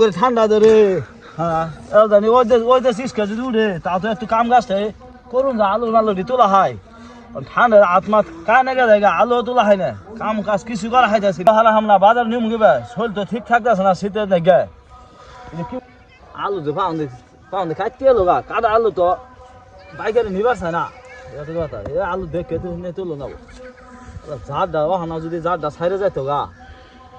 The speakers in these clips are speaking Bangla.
করে ঠান্ডা ধরে হ্যাঁ। এবার জানি ওই যে ওই যে সিসকা যদি উঠে তা তো একটু কাম গাছটা করুন যা আলু মালু তোলা হয়। ঠান্ডার আত্মা কানে গে জায়গা আলু তোলা হয় না। কাম কাজ কিছু করা হয় যাচ্ছে হালা হামলা বাজার নিয়ে মুখে শরীর তো ঠিক থাকতেছে না শীতের জায়গা আলু যে পাউন্ড পাউন্ড খাইতে এলো গা। কাদা আলু তো বাইকের চায় না। এটা কথা এ আলু দেখে তো তুলো না ঝাড়টা ওখানে যদি ঝাড়টা ছাইরে যাইতো গা।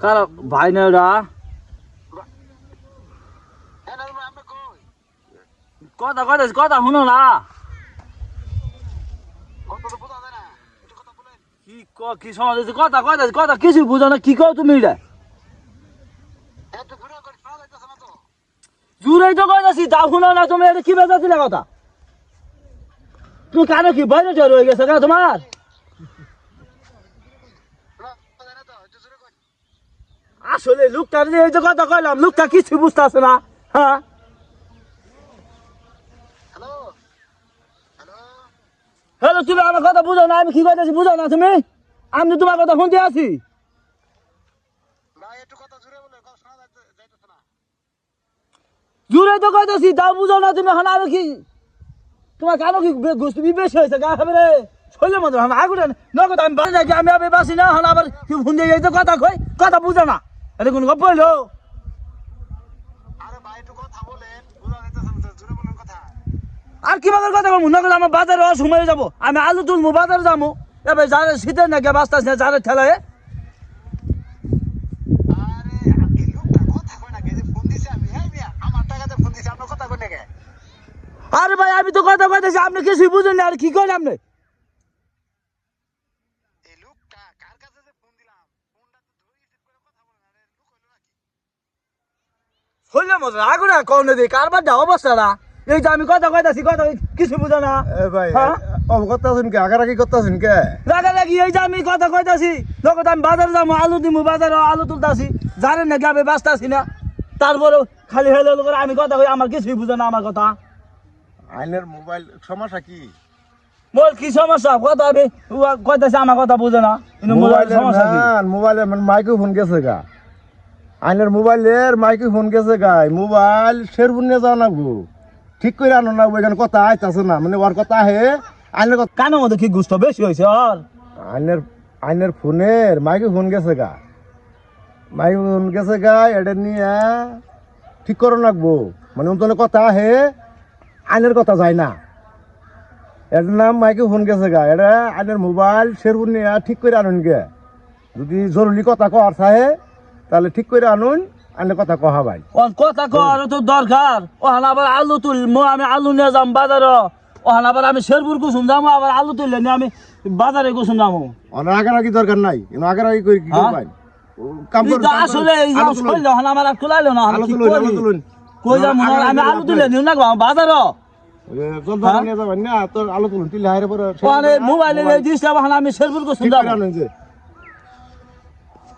কারা ভাই না ওরা কথা কথা কথা শুনো না কি ক কি সমাজ কথা কথা কথা কিছু বুঝো না কি কও তুমি এটা জুড়াই তো কইতাছি তা শুনো না তুমি এটা কি বেজা দিলে কথা তুমি কানে কি বাইরে জ্বর হয়ে গেছে না তোমার? আসলে লোকটার যে এই যে কথা কইলাম, লোকটা কিছু বুঝতেছে না হ্যাঁ? হ্যালো, তুমি আমার কথা বুঝো না, আমি কি কইতাছি বুঝো না তুমি? আমি তোমার কথা শুনতে আছি। জুড়ে তো কইতাছি, তাও বুঝো না তুমি এখন আরও কি তোমার কেন কি গোষ্ঠী বেশি হয়েছে? গা খাবে রে। শৈলে মতো এখন আগুন নগদ আমি বাড়ি যাই আমি আবে বাসি না এখন আবার কি ফোন দিয়ে এই তো কথা কই কথা বুঝো না। এটা কোন গপ্প হইল? আর কি বাজার কথা বলব? নগদ আমার বাজারে সময় যাব। আমি আলু তুলবো বাজারে যাব। এবার যারা শীতের নাকি বাস্তাস না যারা ঠেলায় আরে ভাই আমি তো কথা কইতেছি আপনি কিছুই বুঝেন না আর কি করেন আপনি? হইলে কম কারবার এই যে আমি কথা কইতাছি কথা কিছু বুঝো না। এ ভাই হ্যাঁ? অবগত আছেন কে আগারাকি করতেছেন কে? রাগা লাগি এই যে আমি কথা কইতাছি নগদ আমি বাজারে যাব আলু দিমু বাজারে আলু তুলতাছি। জানেন নাকি আমি বাঁচতাছি না? তারপরে খালি লোকের আমি কথা কই আমার কিছুই বুঝো না আমার কথা। আইনের মোবাইল সমস্যা কি? মোর কি সমস্যা? কথা উয়া কইতাছি আমার কথা বুঝে না। কিন্তু মোবাইলের সমস্যা কি? মাইকে ফোন গেছে গা। আইনের মোবাইলের মাইকে ফোন গেছে গাই মোবাইল শেরপুর নিয়ে যাও না গো ঠিক করে আনো না এখানে কথা আইতাছে না। মানে ওর কথা হে আইনের কথা কানের মধ্যে কি গুস্ত বেশি হয়েছে আর? আইনের আইনের ফোনের মাইকে ফোন গেছে গা। মাইকে ফোন গেছে গা এটা নিয়ে ঠিক করো লাগবো। মানে অন্তনে কথা আহে আইনের কথা যায় না। এটার নাম মাইকে ফোন গেছে গা। এটা আইনের মোবাইল শেরপুর নিয়ে ঠিক করে আনুন গে। যদি জরুরি কথা কর চাহে তাহলে ঠিক করে আনুন আইনের কথা কহা ভাই। কথা কর? তো দরকার। ওখানে আবার আলু তুলবো আমি আলু নিয়ে যাম বাজারে ওখানে আবার আমি শেরপুর কুসুম যাব আবার আলু তুললে নিয়ে আমি বাজারে কুসুম যাব অনেক আগারাগি দরকার নাই। এনে আগারাগি করে কি হ্যাঁ? করবেন। আসলে আমার আর কুলাইলো না। কই যাব? আমি আলু তুলে নিউ না বাজারে মোবাইলে ডিস্টার্ব ওখানে আমি শেরপুর কুসুম